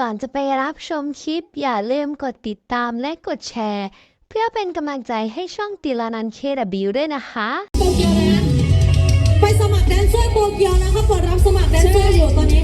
ก่อนจะไปรับชมคลิป อย่าลืมกดติดตามและกดแชร์ เพื่อเป็นกำลังใจให้ช่องติลานันเคดบิวด้วยนะคะ โตเกียวนะ ไปสมัครแดนเซอร์โตเกียวนะคะเปิดรับสมัครแดนเซอร์อยู่ตอนนี้